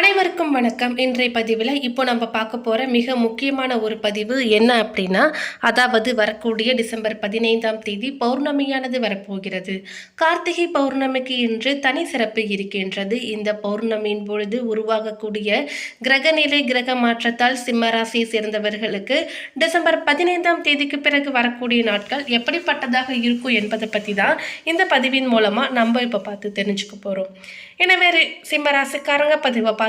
அனைவருக்கும் வணக்கம். இன்றைய பதிவில் இப்போ நம்ம பார்க்க போகிற மிக முக்கியமான ஒரு பதிவு என்ன அப்படின்னா அதாவது வரக்கூடிய டிசம்பர் பதினைந்தாம் தேதி பௌர்ணமியானது வரப்போகிறது. கார்த்திகை பௌர்ணமிக்கு இன்று தனி சிறப்பு இருக்கின்றது. இந்த பௌர்ணமியின் பொழுது உருவாகக்கூடிய கிரகநிலை கிரக மாற்றத்தால் சிம்மராசியை சேர்ந்தவர்களுக்கு டிசம்பர் பதினைந்தாம் தேதிக்கு பிறகு வரக்கூடிய நாட்கள் எப்படிப்பட்டதாக இருக்கும் என்பதை பற்றி தான் இந்த பதிவின் மூலமாக நம்ம இப்போ பார்த்து தெரிஞ்சுக்க போகிறோம் எனவே சிம்மராசிக்காரங்க பதிவை பார்த்து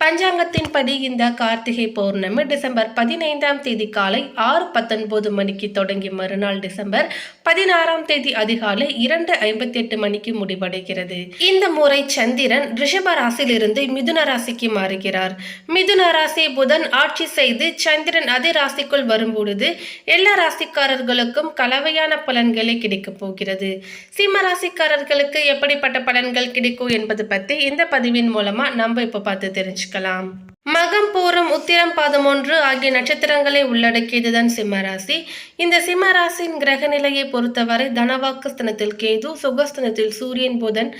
பஞ்சாங்கத்தின்படி இந்த கார்த்திகை பௌர்ணமி டிசம்பர் பதினைந்தாம் தேதி காலை ஆறு பத்தொன்பது மணிக்கு தொடங்கி மறுநாள் டிசம்பர் பதினாறாம் தேதி அதிகாலை இரண்டு ஐம்பத்தி எட்டு மணிக்கு முடிவடைகிறது. இந்த முறை சந்திரன் ரிஷப ராசியிலிருந்து மிதுன ராசிக்கு மாறுகிறார். மிதுன ராசி புதன் ஆட்சி செய்து சந்திரன் அதே ராசிக்குள் வரும்பொழுது எல்லா ராசிக்காரர்களுக்கும் கலவையான பலன்களே கிடைக்கப் போகிறது. சிம்ம ராசிக்காரர்களுக்கு எப்படிப்பட்ட பலன்கள் கிடைக்கும் என்பது பற்றி இந்த பதிவின் மூலமா நம்ம இப்போ பார்த்து कलाम மகம் பூரம் உத்திரம் பாதம் ஒன்று ஆகிய நட்சத்திரங்களை உள்ளடக்கியதுதான் சிம்மராசி. இந்த சிம்மராசியின் கிரக நிலையை பொறுத்தவரை தனவாக்கஸ்தனத்தில் கேது சுகஸ்தனத்தில் சூரியன் புதன்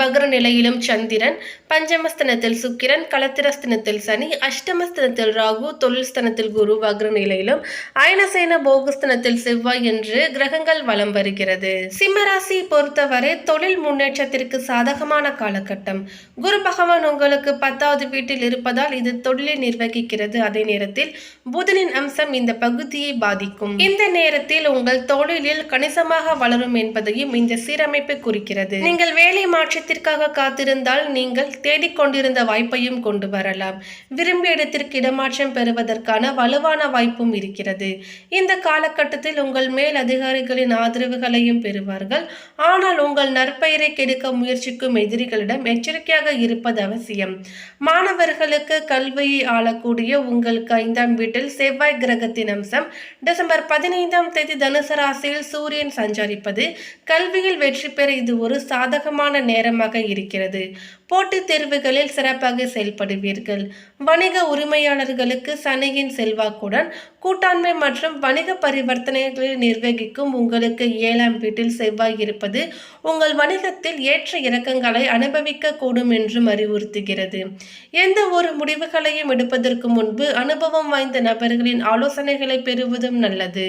வக்ர நிலையிலும் சந்திரன் பஞ்சமஸ்தனத்தில் சுக்கிரன் கலத்திரஸ்தனத்தில் சனி அஷ்டமஸ்தனத்தில் ராகு தொழில் ஸ்தனத்தில் குரு வக்ர நிலையிலும் அயனசேன போகஸ்தனத்தில் செவ்வாய் என்று கிரகங்கள் வலம் வருகிறது. சிம்மராசியை பொறுத்தவரை தொழில் முன்னேற்றத்திற்கு சாதகமான காலகட்டம். குரு பகவான் உங்களுக்கு பத்தாவது வீட்டில் இருப்பதால் இது தொழிலை நிர்வகிக்கிறது. அதே நேரத்தில் புதனின் அம்சம் இந்த பகுதியை பாதிக்கும். இந்த நேரத்தில் உங்கள் தொழிலில் கணிசமாக வளரும் என்பதையும் இந்த சீரமைப்பு குறிக்கிறது. நீங்கள் வேலை மாற்றத்திற்காக காத்திருந்தால் நீங்கள் தேடிக்கொண்டிருந்த வாய்ப்பையும் கொண்டு வரலாம். விரும்பிய இடத்திற்கு இடமாற்றம் பெறுவதற்கான வலுவான வாய்ப்பும் இருக்கிறது. இந்த காலகட்டத்தில் உங்கள் மேல் அதிகாரிகளின் ஆதரவுகளையும் பெறுவார்கள். ஆனால் உங்கள் நற்பெயரை கெடுக்க முயற்சிக்கும் எதிரிகளிடம் எச்சரிக்கையாக இருப்பது அவசியம். மாணவர்களுக்கு கல்வியை ஆளக்கூடிய உங்களுக்கு ஐந்தாம் வீட்டில் செவ்வாய் கிரகத்தின் அம்சம். டிசம்பர் பதினைந்தாம் தேதி தனுசு ராசியில் சூரியன் சஞ்சரிப்பது. கல்வியில் வெற்றி பெற இது ஒரு சாதகமான நேரமாக இருக்கிறது. போட்டித் தேர்வுகளில் சிறப்பாக செயல்படுவீர்கள். வணிக உரிமையாளர்களுக்கு சனியின் செல்வாக்குடன் கூட்டாண்மை மற்றும் வணிக பரிவர்த்தனைகளை நிர்வகிக்கும் உங்களுக்கு ஏழாம் வீட்டில் செவ்வாய் இருப்பது உங்கள் வணிகத்தில் ஏற்ற இறக்கங்களை அனுபவிக்கக்கூடும் என்றும் அறிவுறுத்துகிறது. எந்த ஒரு முடிவுகளையும் எடுப்பதற்கு முன்பு அனுபவம் வாய்ந்த நபர்களின் ஆலோசனைகளை பெறுவதும் நல்லது.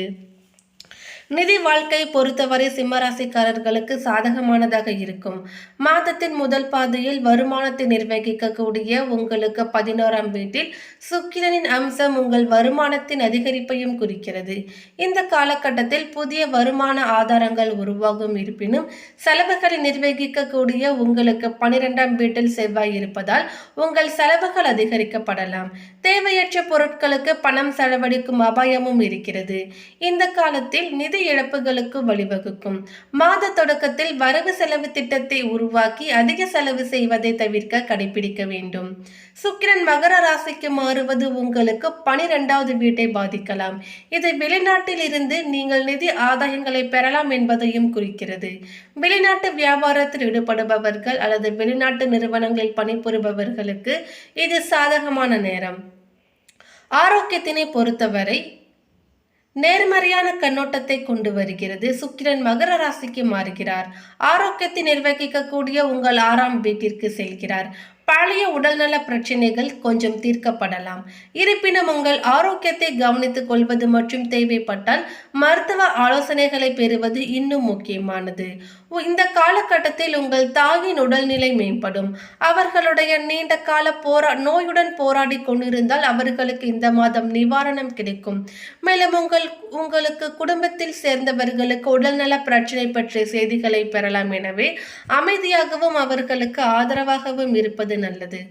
நிதி வாழ்க்கை பொறுத்தவரை சிம்மராசிக்காரர்களுக்கு சாதகமானதாக இருக்கும். மாதத்தின் முதல் பாதையில் வருமானத்தை நிர்வகிக்கக்கூடிய உங்களுக்கு பதினோராம் வீட்டில் சுக்கிரனின் அம்சம் உங்கள் வருமானத்தின் அதிகரிப்பையும் குறிக்கிறது. இந்த காலகட்டத்தில் புதிய வருமான ஆதாரங்கள் உருவாகும் இருப்பினும் செலவுகளை நிர்வகிக்கக்கூடிய உங்களுக்கு பனிரெண்டாம் வீட்டில் செவ்வாய் இருப்பதால் உங்கள் செலவுகள் அதிகரிக்கப்படலாம். தேவையற்ற பொருட்களுக்கு பணம் செலவழிக்கும் அபாயமும் இருக்கிறது. இந்த காலத்தில் நிதி இழப்புகளுக்கு வழிவகுக்கும். மாத தொடக்கத்தில் வரவு செலவு திட்டத்தை உருவாக்கி அதிக செலவு செய்வதை தவிர்க்க கடைபிடிக்க வேண்டும். சுக்கிரன் மகர ராசிக்கு மாறுவது உங்களுக்கு பனிரெண்டாவது வீட்டை பாதிக்கலாம். இது வெளிநாட்டில் இருந்து நீங்கள் நிதி ஆதாயங்களை பெறலாம் என்பதையும் குறிக்கிறது. வெளிநாட்டு வியாபாரத்தில் ஈடுபடுபவர்கள் அல்லது வெளிநாட்டு நிறுவனங்களில் பணிபுரிபவர்களுக்கு இது சாதகமான நேரம். ஆரோக்கியத்தினை பொறுத்தவரை நேர்மறையான கண்ணோட்டத்தை கொண்டு வருகிறது. சுக்கிரன் மகர ராசிக்கு மாறுகிறார். ஆரோக்கியத்தை நிர்வகிக்கக்கூடிய உங்கள் ஆறாம் வீட்டிற்கு செல்கிறார். பழைய உடல்நல பிரச்சனைகள் கொஞ்சம் தீர்க்கப்படலாம். இருப்பினும் உங்கள் ஆரோக்கியத்தை கவனித்துக் கொள்வது மற்றும் தேவைப்பட்டால் மருத்துவ ஆலோசனைகளை பெறுவது இன்னும் முக்கியமானது. இந்த காலகட்டத்தில் உங்கள் தாயின் உடல்நிலை மேம்படும். அவர்களுடைய நீண்ட கால போரா நோயுடன் போராடி கொண்டிருந்தால் அவர்களுக்கு இந்த மாதம் நிவாரணம் கிடைக்கும். மேலும் உங்கள் உங்களுக்கு குடும்பத்தில் சேர்ந்தவர்களுக்கு உடல்நல பிரச்சனை பற்றிய செய்திகளை பெறலாம். எனவே அமைதியாகவும் அவர்களுக்கு ஆதரவாகவும் இருப்பது நல்லது.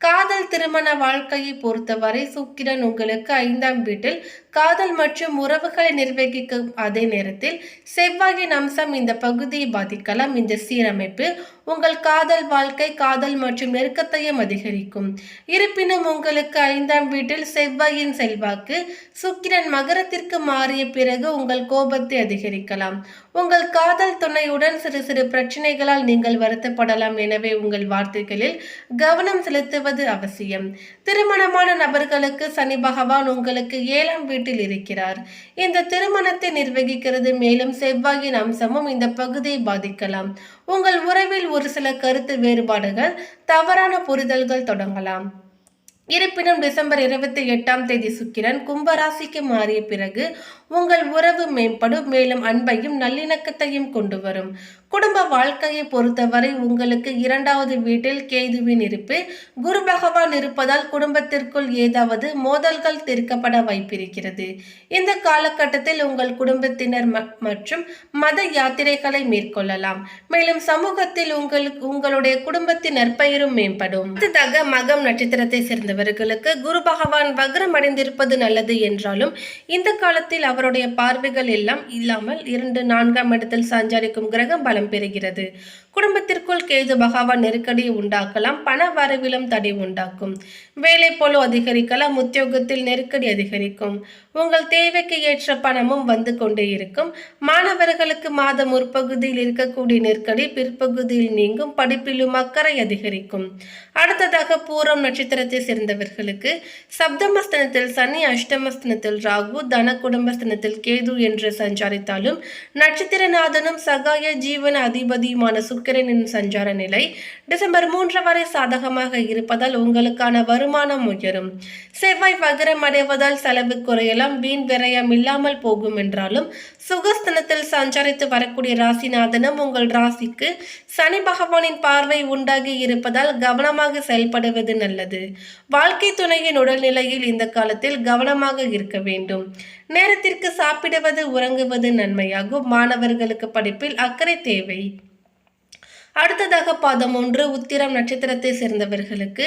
காதல் திருமண வாழ்க்கையை பொறுத்தவரை சுக்கிரன் உங்களுக்கு ஐந்தாம் வீட்டில் காதல் மற்றும் உறவுகளை நிர்வகிக்கும் அதே நேரத்தில் செவ்வாயின் அம்சம் இந்த பகுதியை பாதிக்கலாம். இந்த சீரமைப்பு உங்கள் காதல் வாழ்க்கை காதல் மற்றும் நெருக்கத்தையும் அதிகரிக்கும். இருப்பினும் உங்களுக்கு ஐந்தாம் வீட்டில் செவ்வாயின் செல்வாக்கு சுக்கிரன் மகரத்திற்கு மாறிய பிறகு உங்கள் கோபத்தை அதிகரிக்கலாம். உங்கள் காதல் துணையுடன் சிறு சிறு பிரச்சனைகளால் நீங்கள் வருத்தப்படலாம் எனவே உங்கள் வார்த்தைகளில் கவனம் செலுத்துவது அவசியம். திருமணமான நபர்களுக்கு சனி பகவான் உங்களுக்கு ஏழாம் வீட்டில் இருக்கிறார். இந்த திருமணத்தை நிர்வகிக்கிறது மேலும் செவ்வாயின் அம்சமும் இந்த பகுதியை பாதிக்கலாம். உங்கள் உறவில் ஒரு சில கருத்து வேறுபாடுகள் தவறான புரிதல்கள் தொடங்கலாம். இருப்பினும் டிசம்பர் இருபத்தி எட்டாம் தேதி சுக்கிரன் கும்பராசிக்கு மாறிய பிறகு உங்கள் உறவு மேம்படும் மேலும் அன்பையும் நல்லிணக்கத்தையும் கொண்டு வரும். குடும்ப வாழ்க்கையை பொறுத்தவரை உங்களுக்கு இரண்டாவது வீட்டில் கேதுவின் இருப்பு குரு பகவான் இருப்பதால் குடும்பத்திற்குள் ஏதாவது மோதல்கள் தீர்க்கப்பட வாய்ப்பிருக்கிறது. இந்த காலகட்டத்தில் உங்கள் குடும்பத்தினர் ம- மற்றும் மத யாத்திரைகளை மேற்கொள்ளலாம். மேலும் சமூகத்தில் உங்களுக்கு உங்களுடைய குடும்பத்தின் நற்பெயரும் மேம்படும். அடுத்ததாக மகம் நட்சத்திரத்தை சேர்ந்தவர்களுக்கு குரு பகவான் வக்ரம் அடைந்திருப்பது நல்லது என்றாலும் இந்த காலத்தில் அவருடைய பார்வைகள் எல்லாம் இல்லாமல் இரண்டு நான்காம் இடத்தில் சஞ்சரிக்கும் கிரகம் பலம் பெறுகிறது. குடும்பத்திற்குள் கேது பகவான் நெருக்கடி உண்டாக்கலாம் பண வரவிலும் தடை உண்டாக்கும். வேலை போல அதிகரிக்கலாம் உத்தியோகத்தில் நெருக்கடி அதிகரிக்கும். உங்கள் தேவைக்கு ஏற்ற பணமும் வந்து கொண்டே இருக்கும். மாணவர்களுக்கு மாதம் முற்பகுதியில் இருக்கக்கூடிய நெருக்கடி பிற்பகுதியில் நீங்கும் படிப்பிலும் அக்கறை அதிகரிக்கும். அடுத்ததாக பூரம் நட்சத்திரத்தை சேர்ந்தவர்களுக்கு சப்தமஸ்தனத்தில் சனி அஷ்டமஸ்தனத்தில் ராகு தன குடும்பஸ்தனத்தில் கேது என்று சஞ்சாரித்தாலும் நட்சத்திரநாதனும் சகாய ஜீவன அதிபதியுமான சுக்கிரனின் சஞ்சார நிலை டிசம்பர் மூன்று வரை சாதகமாக இருப்பதால் உங்களுக்கான வருமானம் உயரும். செவ்வாய் வகரம் அடைவதால் செலவு குறையலாம். வீண் விரயம் இல்லாமல் போகும் என்றாலும் சுகஸ்தனத்தில் சஞ்சரித்து வரக்கூடிய ராசிநாதனும் உங்கள் ராசிக்கு சனி பகவானின் பார்வை உண்டாகி இருப்பதால் கவனமாக செயல்படுவது நல்லது. வாழ்க்கை துணையின் உடல்நிலையில் இந்த காலத்தில் கவனமாக இருக்க வேண்டும். நேரத்திற்கு சாப்பிடுவது உறங்குவது நன்மையாகும். மாணவர்களுக்கு படிப்பில் அக்கறை தேவை. அடுத்ததாக பாதம் ஒன்று உத்திரம் நட்சத்திரத்தை சேர்ந்தவர்களுக்கு.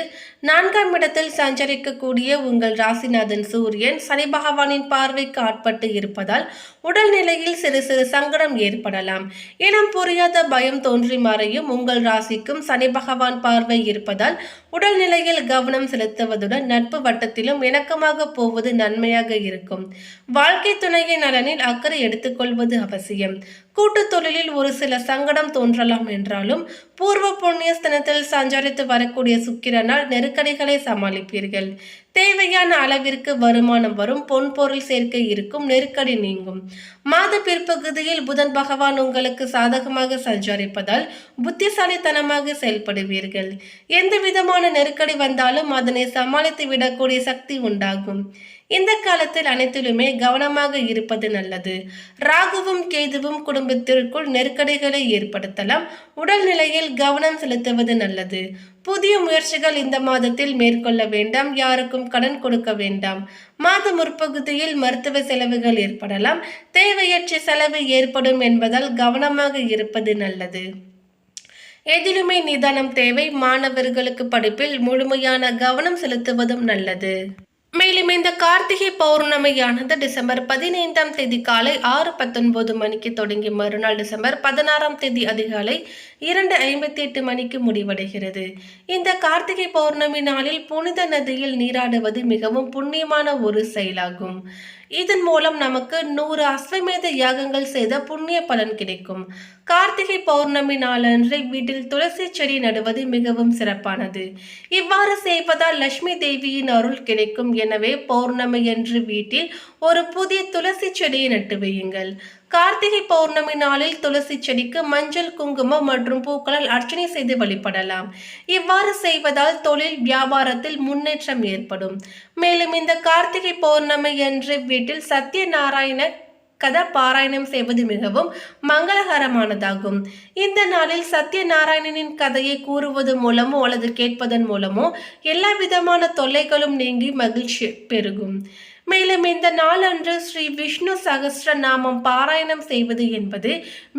நான்காம் இடத்தில் சஞ்சரிக்கக்கூடிய உங்கள் ராசிநாதன் சூரியன் சனி பகவானின் பார்வைக்கு ஆட்பட்டு இருப்பதால் உடல்நிலையில் சிறு சிறு சங்கடம் ஏற்படலாம். இனம் புரியாத பயம் தோன்றி மறையும் உங்கள் ராசிக்கும் சனி பகவான் பார்வை இருப்பதால் உடல்நிலையில் கவனம் செலுத்துவதுடன் நட்பு வட்டத்திலும் இணக்கமாக போவது நன்மையாக இருக்கும். வாழ்க்கை துணையின் நலனில் அக்கறை எடுத்துக்கொள்வது அவசியம். கூட்டுத் தொழிலில் ஒரு சில சங்கடம் தோன்றலாம் என்றாலும் பூர்வ புண்ணியஸ்தனத்தில் சஞ்சரித்து வரக்கூடிய சுக்கிரனால் நெருக்கடிகளை சமாளிப்பீர்கள். தேவையான அளவிற்கு வருமானம் வரும் பொன் பொருள் சேர்க்கை இருக்கும் நெருக்கடி நீங்கும். மாத பிற்பகுதியில் புதன் பகவான் உங்களுக்கு சாதகமாக சஞ்சரிப்பதால் புத்திசாலித்தனமாக செயல்படுவீர்கள். எந்த விதமான நெருக்கடி வந்தாலும் அதனை சமாளித்து விடக்கூடிய சக்தி உண்டாகும். இந்த காலத்தில் அனைத்திலுமே கவனமாக இருப்பது நல்லது. ராகுவும் கேதுவும் குடும்பத்திற்குள் நெருக்கடிகளை ஏற்படுத்தலாம். உடல்நிலையில் கவனம் செலுத்துவது நல்லது. புதிய முயற்சிகள் இந்த மாதத்தில் மேற்கொள்ள வேண்டாம். யாருக்கும் கடன் கொடுக்க வேண்டாம். மாத முற்பகுதியில் மருத்துவ செலவுகள் ஏற்படலாம். தேவையற்ற செலவு ஏற்படும் என்பதால் கவனமாக இருப்பது நல்லது. எதிலுமே நிதானம் தேவை. மாணவர்களுக்கு படிப்பில் முழுமையான கவனம் செலுத்துவதும் நல்லது. மேலும் இந்த கார்த்திகை பௌர்ணமியானது டிசம்பர் பதினைந்தாம் தேதி காலை ஆறு பத்தொன்பது மணிக்கு தொடங்கி மறுநாள் டிசம்பர் பதினாறாம் தேதி அதிகாலை இரண்டு ஐம்பத்தி எட்டு மணிக்கு முடிவடைகிறது. இந்த கார்த்திகை பௌர்ணமி நாளில் புனித நதியில் நீராடுவது மிகவும் புண்ணியமான ஒரு செயலாகும். இதன் மூலம் நமக்கு நூறு அஸ்வமேத யாகங்கள் செய்த புண்ணிய பலன் கிடைக்கும். கார்த்திகை பௌர்ணமி நாளன்று வீட்டில் துளசி செடி நடுவது மிகவும் சிறப்பானது. இவ்வாறு செய்வதால் லட்சுமி தேவியின் அருள் கிடைக்கும். எனவே பௌர்ணமி என்று வீட்டில் ஒரு புதிய துளசி செடியை நட்டு வையுங்கள். கார்த்திகை பௌர்ணமி நாளில் துளசி செடிக்கு மஞ்சள் குங்குமம் மற்றும் பூக்களால் அர்ச்சனை செய்து வழிபடலாம். இவ்வாறு செய்வதால் தொழில் வியாபாரத்தில் முன்னேற்றம் ஏற்படும். மேலும் இந்த கார்த்திகை பௌர்ணமி என்று வீட்டில் சத்யநாராயண கதா பாராயணம் செய்வது மிகவும் மங்களகரமானதாகும். இந்த நாளில் சத்யநாராயணனின் கதையை கூறுவது மூலமோ அல்லது கேட்பதன் மூலமோ எல்லா விதமான தொல்லைகளும் நீங்கி மகிழ்ச்சி பெருகும். மேலும் இந்த நாளன்று ஸ்ரீ விஷ்ணு சகஸ்ர நாமம் பாராயணம் செய்வது என்பது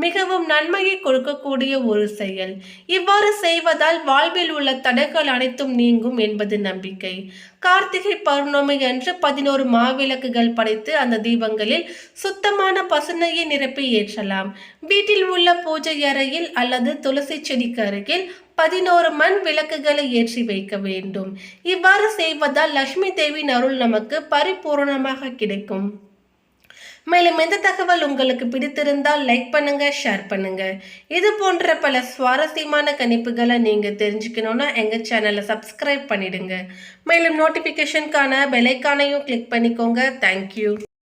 மிகவும் நன்மையை கொடுக்கக்கூடிய ஒரு செயல். இவ்வாறு செய்வதால் வாழ்வில் உள்ள தடைகள் அனைத்தும் நீங்கும் என்பது நம்பிக்கை. கார்த்திகை பௌர்ணமி அன்று பதினோரு மாவிளக்குகள் படைத்து அந்த தீபங்களில் சுத்தமான பசுனையை நிரப்பி ஏற்றலாம். வீட்டில் உள்ள பூஜை அறையில் அல்லது துளசி செடிக்கு அருகில் பதினோரு மண் விளக்குகளை ஏற்றி வைக்க வேண்டும். இவ்வாறு செய்வதால் லட்சுமி தேவியின் அருள் நமக்கு பரிபூரணமாக கிடைக்கும். மேலும் இந்த தகவல் உங்களுக்கு பிடித்திருந்தால் லைக் பண்ணுங்க ஷேர் பண்ணுங்க. இது போன்ற பல சுவாரஸ்யமான கணிப்புகளை நீங்க தெரிஞ்சுக்கணும்னா எங்க சேனலை சப்ஸ்கிரைப் பண்ணிடுங்க. மேலும் நோட்டிபிகேஷனுக்கான பெலைக்கானையும் கிளிக் பண்ணிக்கோங்க. தேங்க்யூ